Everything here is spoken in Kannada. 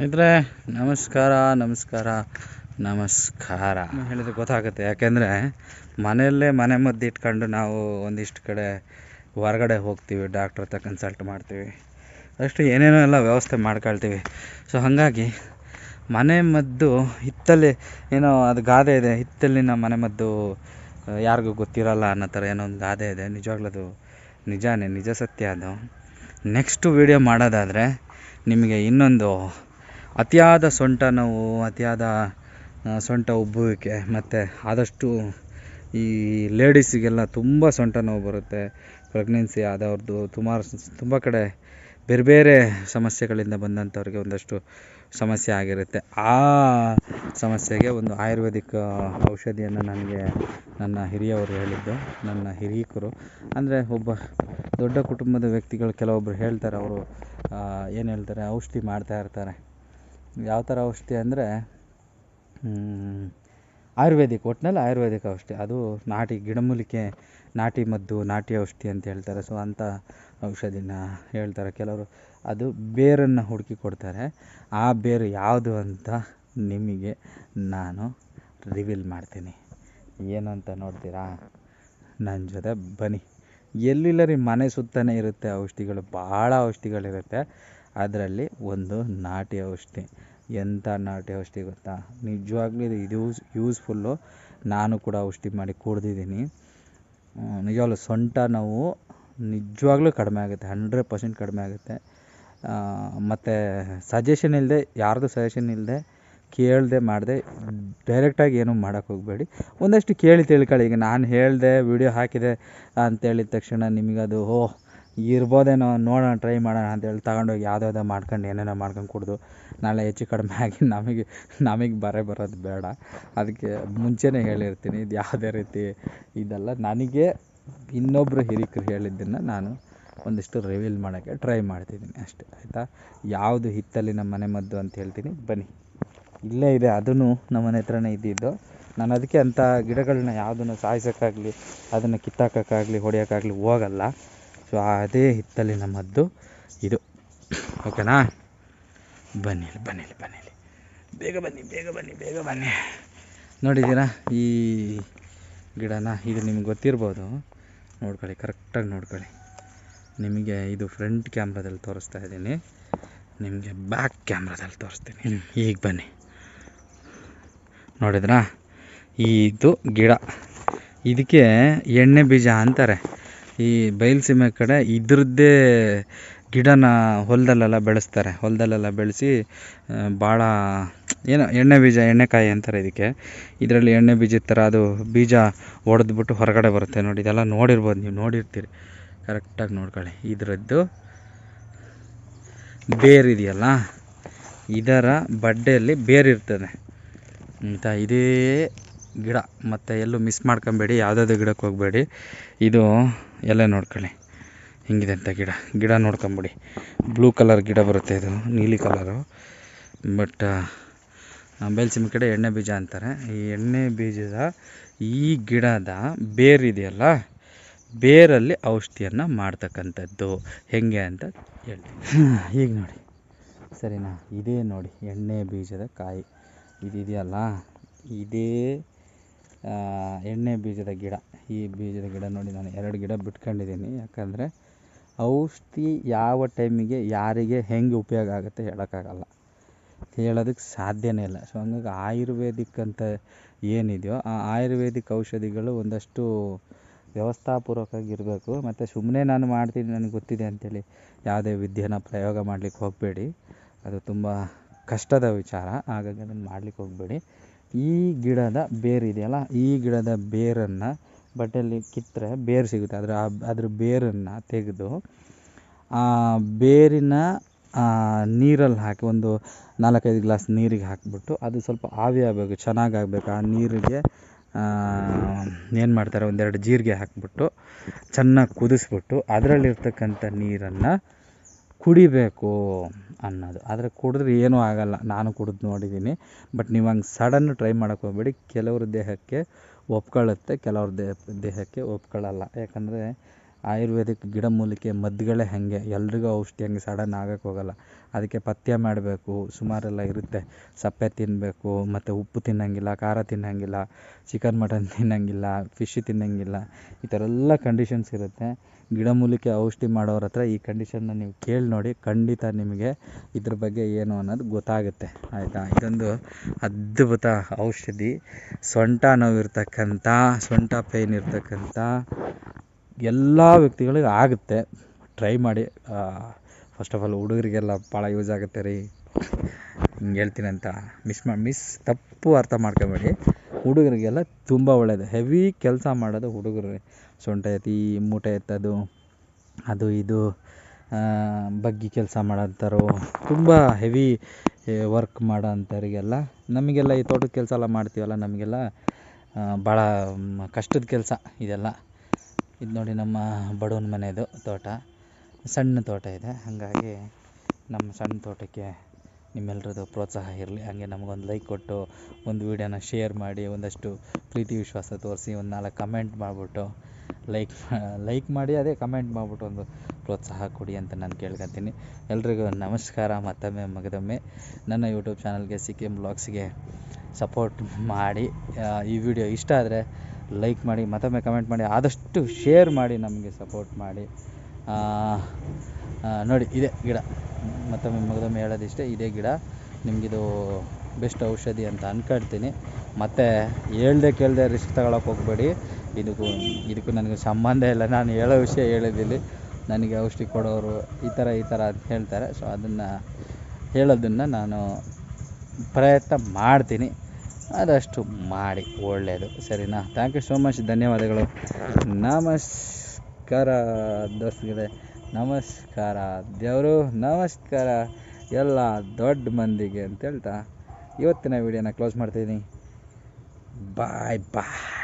ಸ್ನೇಹಿತರೆ, ನಮಸ್ಕಾರ ನಮಸ್ಕಾರ ನಮಸ್ಕಾರ. ಹೇಳಿದ್ರೆ ಗೊತ್ತಾಗುತ್ತೆ, ಯಾಕೆಂದರೆ ಮನೆಯಲ್ಲೇ ಮನೆ ಮದ್ದು ಇಟ್ಕೊಂಡು ನಾವು ಒಂದಿಷ್ಟು ಕಡೆ ಹೊರಗಡೆ ಹೋಗ್ತೀವಿ ಡಾಕ್ಟ್ರ್ ಹತ್ರ ಕನ್ಸಲ್ಟ್ ಮಾಡ್ತೀವಿ. ಅಷ್ಟು ಏನೇನೋ ಎಲ್ಲ ವ್ಯವಸ್ಥೆ ಮಾಡ್ಕೊಳ್ತೀವಿ. ಸೊ ಹಾಗಾಗಿ ಮನೆ ಮದ್ದು ಹಿತ್ತಲ್ಲಿ ಏನೋ ಅದು ಗಾದೆ ಇದೆ, ಹಿತ್ತಲಿನ ಮನೆ ಮದ್ದು ಯಾರಿಗೂ ಗೊತ್ತಿರಲ್ಲ ಅನ್ನೋ ಥರ ಏನೋ ಒಂದು ಗಾದೆ ಇದೆ. ನಿಜವಾಗ್ಲದು ನಿಜಾನೇ, ನಿಜ ಸತ್ಯ ಅದು. ನೆಕ್ಸ್ಟು ವಿಡಿಯೋ ಮಾಡೋದಾದರೆ ನಿಮಗೆ ಇನ್ನೊಂದು ಅತಿಯಾದ ಸೊಂಟ ನೋವು, ಅತಿಯಾದ ಸೊಂಟ ಉಬ್ಬುವಿಕೆ, ಮತ್ತು ಆದಷ್ಟು ಈ ಲೇಡೀಸಿಗೆಲ್ಲ ತುಂಬ ಸೊಂಟ ನೋವು ಬರುತ್ತೆ. ಪ್ರೆಗ್ನೆನ್ಸಿ ಆದವ್ರದ್ದು ಸುಮಾರು ತುಂಬ ಕಡೆ ಬೇರೆ ಬೇರೆ ಸಮಸ್ಯೆಗಳಿಂದ ಬಂದಂಥವ್ರಿಗೆ ಒಂದಷ್ಟು ಸಮಸ್ಯೆ ಆಗಿರುತ್ತೆ. ಆ ಸಮಸ್ಯೆಗೆ ಒಂದು ಆಯುರ್ವೇದಿಕ್ ಔಷಧಿಯನ್ನು ನನಗೆ, ನನ್ನ ಹಿರಿಯವರು ಹೇಳಿದ್ದು, ನನ್ನ ಹಿರಿಯಕರು. ಅಂದರೆ ಒಬ್ಬ ದೊಡ್ಡ ಕುಟುಂಬದ ವ್ಯಕ್ತಿಗಳು ಕೆಲವೊಬ್ಬರು ಹೇಳ್ತಾರೆ, ಅವರು ಏನು ಹೇಳ್ತಾರೆ, ಔಷಧಿ ಮಾಡ್ತಾ ಇರ್ತಾರೆ. ಯಾವ ಥರ ಔಷಧಿ ಅಂದರೆ ಆಯುರ್ವೇದಿಕ್ ಒಟ್ಟಿನಲ್ಲಿ ಆಯುರ್ವೇದಿಕ್ ಔಷಧಿ. ಅದು ನಾಟಿ, ಗಿಡಮೂಲಿಕೆ, ನಾಟಿ ಮದ್ದು, ನಾಟಿ ಔಷಧಿ ಅಂತ ಹೇಳ್ತಾರೆ. ಸೊ ಅಂಥ ಔಷಧಿನ ಹೇಳ್ತಾರೆ. ಕೆಲವರು ಅದು ಬೇರನ್ನು ಹುಡುಕಿ ಕೊಡ್ತಾರೆ. ಆ ಬೇರು ಯಾವುದು ಅಂತ ನಿಮಗೆ ನಾನು ರಿವೀಲ್ ಮಾಡ್ತೀನಿ. ಏನು ಅಂತ ನೋಡ್ತೀರಾ? ನನ್ನ ಜೊತೆ ಬನ್ನಿ. ಎಲ್ಲಿಲ್ಲ ರೀ ಮನೆ ಸುತ್ತನೇ ಇರುತ್ತೆ ಔಷಧಿಗಳು. ಭಾಳ ಔಷಧಿಗಳಿರುತ್ತೆ. ಅದರಲ್ಲಿ ಒಂದು ನಾಟಿ ಔಷಧಿ. ಎಂಥ ನಾಟಿ ಔಷಧಿ ಗೊತ್ತಾ? ನಿಜವಾಗ್ಲೂ ಇದು ಇದು ಯೂಸ್, ಯೂಸ್ಫುಲ್ಲು ನಾನು ಕೂಡ ಔಷಧಿ ಮಾಡಿ ಕುಡ್ದಿದ್ದೀನಿ. ನಿಜವಾಗ್ಲೂ ಸೊಂಟ ನೋವು ನಿಜವಾಗ್ಲೂ ಕಡಿಮೆ ಆಗುತ್ತೆ, ಹಂಡ್ರೆಡ್ ಪರ್ಸೆಂಟ್ ಕಡಿಮೆ ಆಗುತ್ತೆ. ಮತ್ತು ಸಜೆಷನ್ ಇಲ್ಲದೆ ಯಾರ್ದು ಸಜೆಷನ್ ಇಲ್ಲದೆ ಕೇಳದೆ ಮಾಡದೆ ಡೈರೆಕ್ಟಾಗಿ ಏನೂ ಮಾಡೋಕ್ಕೆ ಹೋಗಬೇಡಿ. ಒಂದಷ್ಟು ಕೇಳಿ ತಿಳ್ಕೊಳ್ಳಿ, ಈಗ ನಾನು ಹೇಳಿದೆ ವಿಡಿಯೋ ಹಾಕಿದೆ ಅಂತೇಳಿದ ತಕ್ಷಣ ನಿಮಗದು ಓ ಇರ್ಬೋದೇನೋ ನೋಡೋಣ ಟ್ರೈ ಮಾಡೋಣ ಅಂತೇಳಿ ತಗೊಂಡೋಗಿ ಯಾವುದ್ಯಾವ್ದೋ ಮಾಡ್ಕೊಂಡು ಏನೇನೋ ಮಾಡ್ಕೊಂಡು ಕುಡಿದು ನಾಳೆ ಹೆಚ್ಚು ಕಡಿಮೆ ಆಗಿ ನಮಗೆ ನಮಗೆ ಬರೇ ಬರೋದು ಬೇಡ. ಅದಕ್ಕೆ ಮುಂಚೆನೇ ಹೇಳಿರ್ತೀನಿ, ಇದು ಯಾವುದೇ ರೀತಿ ಇದಲ್ಲ. ನನಗೆ ಇನ್ನೊಬ್ಬರು ಹಿರಿಕರು ಹೇಳಿದ್ದನ್ನು ನಾನು ಒಂದಿಷ್ಟು ರಿವೀಲ್ ಮಾಡೋಕ್ಕೆ ಟ್ರೈ ಮಾಡ್ತಿದ್ದೀನಿ ಅಷ್ಟೇ, ಆಯಿತಾ? ಯಾವುದು ಹಿತ್ತಲಿನ ಮನೆ ಮದ್ದು ಅಂತ ಹೇಳ್ತೀನಿ, ಬನ್ನಿ. ಇಲ್ಲೇ ಇದೆ ಅದನ್ನು ನಮ್ಮ ಮನೆ ಹತ್ರನೇ ಇದ್ದಿದ್ದು. ನಾನು ಅದಕ್ಕೆ ಅಂಥ ಗಿಡಗಳನ್ನ ಯಾವುದನ್ನು ಸಾಯಿಸೋಕ್ಕಾಗಲಿ, ಅದನ್ನು ಕಿತ್ತಾಕೋಕ್ಕಾಗಲಿ, ಹೊಡೆಯೋಕ್ಕಾಗಲಿ ಹೋಗಲ್ಲ. ಸೊ ಅದೇ ಹಿತ್ತಲಿನ ನಮ್ಮದ್ದು ಇದು. ಓಕೆನಾ? ಬನ್ನಿ ಬನ್ನಿ ಬನ್ನಿ. ಬೇಗ ಬನ್ನಿ ಬೇಗ ಬನ್ನಿ ಬೇಗ ಬನ್ನಿ. ನೋಡಿದ್ದೀರಾ? ಈ ಗಿಡನ ಇದು ನಿಮ್ಗೆ ಗೊತ್ತಿರ್ಬೋದು. ನೋಡ್ಕೊಳ್ಳಿ ಕರೆಕ್ಟಾಗಿ ನೋಡ್ಕೊಳ್ಳಿ. ನಿಮಗೆ ಇದು ಫ್ರಂಟ್ ಕ್ಯಾಮ್ರಾದಲ್ಲಿ ತೋರಿಸ್ತಾ ಇದ್ದೀನಿ. ನಿಮಗೆ ಬ್ಯಾಕ್ ಕ್ಯಾಮ್ರಾದಲ್ಲಿ ತೋರಿಸ್ತೀನಿ. ಈಗ ಬನ್ನಿ. ನೋಡಿದ್ರಾ? ಇದು ಗಿಡ. ಇದಕ್ಕೆ ಎಣ್ಣೆ ಬೀಜ ಅಂತಾರೆ. ಈ ಬಯಲುಸೀಮೆ ಕಡೆ ಇದ್ರದ್ದೇ ಗಿಡನ ಹೊಲದಲ್ಲೆಲ್ಲ ಬೆಳೆಸ್ತಾರೆ. ಹೊಲದಲ್ಲೆಲ್ಲ ಬೆಳೆಸಿ ಭಾಳ ಏನೋ ಎಣ್ಣೆ ಬೀಜ, ಎಣ್ಣೆಕಾಯಿ ಅಂತಾರೆ ಇದಕ್ಕೆ. ಇದರಲ್ಲಿ ಎಣ್ಣೆ ಬೀಜದ ಥರ ಅದು ಬೀಜ ಒಡೆದ್ಬಿಟ್ಟು ಹೊರಗಡೆ ಬರುತ್ತೆ ನೋಡಿ. ಇದೆಲ್ಲ ನೋಡಿರ್ಬೋದು ನೀವು, ನೋಡಿರ್ತೀರಿ. ಕರೆಕ್ಟಾಗಿ ನೋಡ್ಕೊಳ್ಳಿ. ಇದರದ್ದು ಬೇರಿದೆಯಲ್ಲ, ಇದರ ಬಡ್ಡೆಯಲ್ಲಿ ಬೇರಿರ್ತದೆ. ಅಂತ ಇದೇ ಗಿಡ. ಮತ್ತು ಎಲ್ಲೂ ಮಿಸ್ ಮಾಡ್ಕೊಬೇಡಿ. ಯಾವುದಾದ್ರು ಗಿಡಕ್ಕೆ ಹೋಗಬೇಡಿ. ಇದು ಎಲ್ಲ ನೋಡ್ಕೊಳ್ಳಿ. ಹಿಂಗಿದೆ ಅಂತ ಗಿಡ. ಗಿಡ ನೋಡ್ಕೊಂಬಿಡಿ. ಬ್ಲೂ ಕಲರ್ ಗಿಡ ಬರುತ್ತೆ ಇದು. ನೀಲಿ ಕಲರು ಬಟ್ ಬೇಲ್ಸಿಮ ಕಡೆ ಎಣ್ಣೆ ಬೀಜ ಅಂತಾರೆ. ಈ ಎಣ್ಣೆ ಬೀಜದ ಈ ಗಿಡದ ಬೇರಿದೆಯಲ್ಲ ಬೇರಲ್ಲಿ ಔಷಧಿಯನ್ನು ಮಾಡ್ತಕ್ಕಂಥದ್ದು. ಹೆಂಗೆ ಅಂತ ಹೇಳ್ತೀನಿ. ಈಗ ನೋಡಿ. ಸರಿನಾ? ಇದೇ ನೋಡಿ ಎಣ್ಣೆ ಬೀಜದ ಕಾಯಿ. ಇದಿದೆಯಲ್ಲ? ಇದೇ ಎಣ್ಣೆ ಬೀಜದ ಗಿಡ. ಈ ಬೀಜದ ಗಿಡ ನೋಡಿ ನಾನು ಎರಡು ಗಿಡ ಬಿಟ್ಕೊಂಡಿದ್ದೀನಿ. ಯಾಕಂದರೆ ಔಷಧಿ ಯಾವ ಟೈಮಿಗೆ ಯಾರಿಗೆ ಹೆಂಗೆ ಉಪಯೋಗ ಆಗುತ್ತೆ ಹೇಳೋಕ್ಕಾಗಲ್ಲ. ಹೇಳೋದಕ್ಕೆ ಸಾಧ್ಯವೇ ಇಲ್ಲ. ಸೊ ಹಂಗಾಗಿ ಆಯುರ್ವೇದಿಕ್ ಅಂತ ಏನಿದೆಯೋ ಆ ಆಯುರ್ವೇದಿಕ್ ಔಷಧಿಗಳು ಒಂದಷ್ಟು ವ್ಯವಸ್ಥಾಪೂರ್ವಕವಾಗಿ ಇರಬೇಕು. ಮತ್ತು ಸುಮ್ಮನೆ ನಾನು ಮಾಡ್ತೀನಿ ನನಗೆ ಗೊತ್ತಿದೆ ಅಂಥೇಳಿ ಯಾವುದೇ ವಿದ್ಯೆನ ಪ್ರಯೋಗ ಮಾಡಲಿಕ್ಕೆ ಹೋಗಬೇಡಿ. ಅದು ತುಂಬ ಕಷ್ಟದ ವಿಚಾರ. ಹಾಗಾಗಿ ಅದನ್ನು ಮಾಡ್ಲಿಕ್ಕೆ ಹೋಗಬೇಡಿ. ಈ ಗಿಡದ ಬೇರಿದೆಯಲ್ಲ ಈ ಗಿಡದ ಬೇರನ್ನು ಬಟ್ಟೆಯಲ್ಲಿ ಕಿತ್ತರೆ ಬೇರು ಸಿಗುತ್ತೆ. ಅದರ, ಅದ್ರ ಬೇರನ್ನು ತೆಗೆದು ಆ ಬೇರಿನ ನೀರಲ್ಲಿ ಹಾಕಿ ಒಂದು ನಾಲ್ಕೈದು ಗ್ಲಾಸ್ ನೀರಿಗೆ ಹಾಕಿಬಿಟ್ಟು ಅದು ಸ್ವಲ್ಪ ಆವಿ ಆಗಬೇಕು, ಚೆನ್ನಾಗಿ ಆಗಬೇಕು. ಆ ನೀರಿಗೆ ಏನು ಮಾಡ್ತಾರೆ, ಒಂದೆರಡು ಜೀರಿಗೆ ಹಾಕಿಬಿಟ್ಟು ಚೆನ್ನಾಗಿ ಕುದಿಸ್ಬಿಟ್ಟು ಅದರಲ್ಲಿರ್ತಕ್ಕಂಥ ನೀರನ್ನು ಕುಡಿಬೇಕು ಅನ್ನೋದು. ಆದರೆ ಕುಡಿದ್ರೆ ಏನೂ ಆಗಲ್ಲ. ನಾನು ಕುಡಿದು ನೋಡಿದ್ದೀನಿ. ಬಟ್ ನೀವು ಹಂಗೆ ಸಡನ್ನು ಟ್ರೈ ಮಾಡೋಕ್ಕೆ ಹೋಗಬೇಡಿ. ಕೆಲವ್ರ ದೇಹಕ್ಕೆ ಒಪ್ಕೊಳ್ಳುತ್ತೆ, ಕೆಲವ್ರ ದೇಹ, ದೇಹಕ್ಕೆ ಒಪ್ಕೊಳ್ಳಲ್ಲ. ಯಾಕಂದರೆ ಆಯುರ್ವೇದಿಕ್ ಗಿಡಮೂಲಿಕೆ ಮದ್ದುಗಳೇ ಹಾಗೆ? ಎಲ್ರಿಗೂ ಔಷಧಿ ಹಂಗೆ ಸಡನ್ ಆಗಕ್ಕೆ ಹೋಗಲ್ಲ. ಅದಕ್ಕೆ ಪಥ್ಯ ಮಾಡಬೇಕು, ಸುಮಾರೆಲ್ಲ ಇರುತ್ತೆ. ಸಪ್ಪೆ ತಿನ್ನಬೇಕು ಮತ್ತು ಉಪ್ಪು ತಿನ್ನೋಂಗಿಲ್ಲ, ಖಾರ ತಿನ್ನೋಂಗಿಲ್ಲ ಚಿಕನ್ ಮಟನ್ ತಿನ್ನೋಂಗಿಲ್ಲ ಫಿಶ್ ತಿನ್ನೋಂಗಿಲ್ಲ, ಈ ಥರ ಎಲ್ಲ ಕಂಡೀಷನ್ಸ್ ಇರುತ್ತೆ ಗಿಡಮೂಲಿಕೆ ಔಷಧಿ ಮಾಡೋರ ಹತ್ರ ಈ ಕಂಡೀಷನ್ನ ನೀವು ಕೇಳಿ ನೋಡಿ, ಖಂಡಿತ ನಿಮಗೆ ಇದ್ರ ಬಗ್ಗೆ ಏನು ಅನ್ನೋದು ಗೊತ್ತಾಗುತ್ತೆ. ಆಯಿತಾ? ಇದೊಂದು ಅದ್ಭುತ ಔಷಧಿ. ಸೊಂಟ ನೋವಿರ್ತಕ್ಕಂಥ, ಸೊಂಟ ಪೇಯ್ನ್ ಇರ್ತಕ್ಕಂಥ ಎಲ್ಲ ವ್ಯಕ್ತಿಗಳಿಗೆ ಆಗುತ್ತೆ. ಟ್ರೈ ಮಾಡಿ. ಫಸ್ಟ್ ಆಫ್ ಆಲ್ ಹುಡುಗರಿಗೆಲ್ಲ ಭಾಳ ಯೂಸ್ ಆಗುತ್ತೆ ರೀ. ಹಿಂಗೆ ಹೇಳ್ತೀನಂತ ಮಿಸ್ ಮಾಡಿ ಮಿಸ್ ತಪ್ಪು ಅರ್ಥ ಮಾಡ್ಕೊಬೇಡಿ. ಹುಡುಗರಿಗೆಲ್ಲ ತುಂಬ ಒಳ್ಳೆಯದು ಹೆವಿ ಕೆಲಸ ಮಾಡೋದು ಹುಡುಗರು ಸೊಂಟ ಎತ್ತಿ, ಮೂಟೆ ಎತ್ತೋದು, ಅದು ಇದು ಬಗ್ಗಿ ಕೆಲಸ ಮಾಡೋಂಥವ್ರು ತುಂಬ ಹೆವಿ ವರ್ಕ್ ಮಾಡೋ ಅಂಥವ್ರಿಗೆಲ್ಲ ನಮಗೆಲ್ಲ ಈ ತೋಟದ ಕೆಲಸ ಎಲ್ಲ ಮಾಡ್ತೀವಲ್ಲ ನಮಗೆಲ್ಲ ಭಾಳ ಕಷ್ಟದ ಕೆಲಸ ಇದೆಲ್ಲ. ಇದು ನೋಡಿ ನಮ್ಮ ಬಡವನ ಮನೆಯದು ತೋಟ. ಸಣ್ಣ ತೋಟ ಇದೆ. ಹಾಗಾಗಿ ನಮ್ಮ ಸಣ್ಣ ತೋಟಕ್ಕೆ ನಿಮ್ಮೆಲ್ಲರದ್ದು ಪ್ರೋತ್ಸಾಹ ಇರಲಿ. ಹಾಗೆ ನಮಗೊಂದು ಲೈಕ್ ಕೊಟ್ಟು, ಒಂದು ವೀಡಿಯೋನ ಶೇರ್ ಮಾಡಿ, ಒಂದಷ್ಟು ಪ್ರೀತಿ ವಿಶ್ವಾಸ ತೋರಿಸಿ, ಒಂದು ನಾಲ್ಕು ಕಮೆಂಟ್ ಮಾಡಿಬಿಟ್ಟು ಲೈಕ್ ಲೈಕ್ ಮಾಡಿ, ಅದೇ ಕಮೆಂಟ್ ಮಾಡಿಬಿಟ್ಟು ಒಂದು ಪ್ರೋತ್ಸಾಹ ಕೊಡಿ ಅಂತ ನಾನು ಕೇಳ್ಕೊತೀನಿ. ಎಲ್ರಿಗೂ ನಮಸ್ಕಾರ. ಮತ್ತೊಮ್ಮೆ ಮಗದೊಮ್ಮೆ ನನ್ನ ಯೂಟ್ಯೂಬ್ ಚಾನಲ್ಗೆ ಸಿಕ್ಕಿಂ ಬ್ಲಾಗ್ಸ್ಗೆ ಸಪೋರ್ಟ್ ಮಾಡಿ. ಈ ವಿಡಿಯೋ ಇಷ್ಟ ಆದರೆ ಲೈಕ್ ಮಾಡಿ, ಮತ್ತೊಮ್ಮೆ ಕಮೆಂಟ್ ಮಾಡಿ, ಆದಷ್ಟು ಶೇರ್ ಮಾಡಿ, ನಮಗೆ ಸಪೋರ್ಟ್ ಮಾಡಿ. ನೋಡಿ, ಇದೆ ಗಿಡ. ಮತ್ತೊಮ್ಮೆ ಮಗದೊಮ್ಮೆ ಹೇಳೋದಿಷ್ಟೇ, ಇದೇ ಗಿಡ. ನಿಮಗಿದು ಬೆಸ್ಟ್ ಔಷಧಿ ಅಂತ ಅಂದ್ಕೊಳ್ತೀನಿ ಮತ್ತು ಹೇಳ್ದೆ ಕೇಳದೆ ರಿಸ್ಕ್ ತಗೊಳಕ್ಕೆ ಹೋಗಬೇಡಿ. ಇದಕ್ಕೂ ಇದಕ್ಕೂ ನನಗೆ ಸಂಬಂಧ ಇಲ್ಲ. ನಾನು ಹೇಳೋ ವಿಷಯ ಹೇಳಿದ್ದೀನಿ. ನನಗೆ ಔಷಧಿ ಕೊಡೋರು ಈ ಥರ ಈ ಥರ ಅಂತ ಹೇಳ್ತಾರೆ. ಸೊ ಅದನ್ನು ಹೇಳೋದನ್ನು ನಾನು ಪ್ರಯತ್ನ ಮಾಡ್ತೀನಿ. ಆದಷ್ಟು ಮಾಡಿ ಒಳ್ಳೆಯದು. ಸರಿನಾ? ಥ್ಯಾಂಕ್ ಯು ಸೋ ಮಚ್ ಧನ್ಯವಾದಗಳು. ನಮಸ್ಕಾರ ದೋಸ್ತಿದೆ ನಮಸ್ಕಾರ ದೇವರು. ನಮಸ್ಕಾರ ಎಲ್ಲ ದೊಡ್ಡ ಮಂದಿಗೆ ಅಂತ ಹೇಳ್ತಾ ಇವತ್ತಿನ ವಿಡಿಯೋನ ಕ್ಲೋಸ್ ಮಾಡ್ತೀನಿ ಬಾಯ್ ಬಾಯ್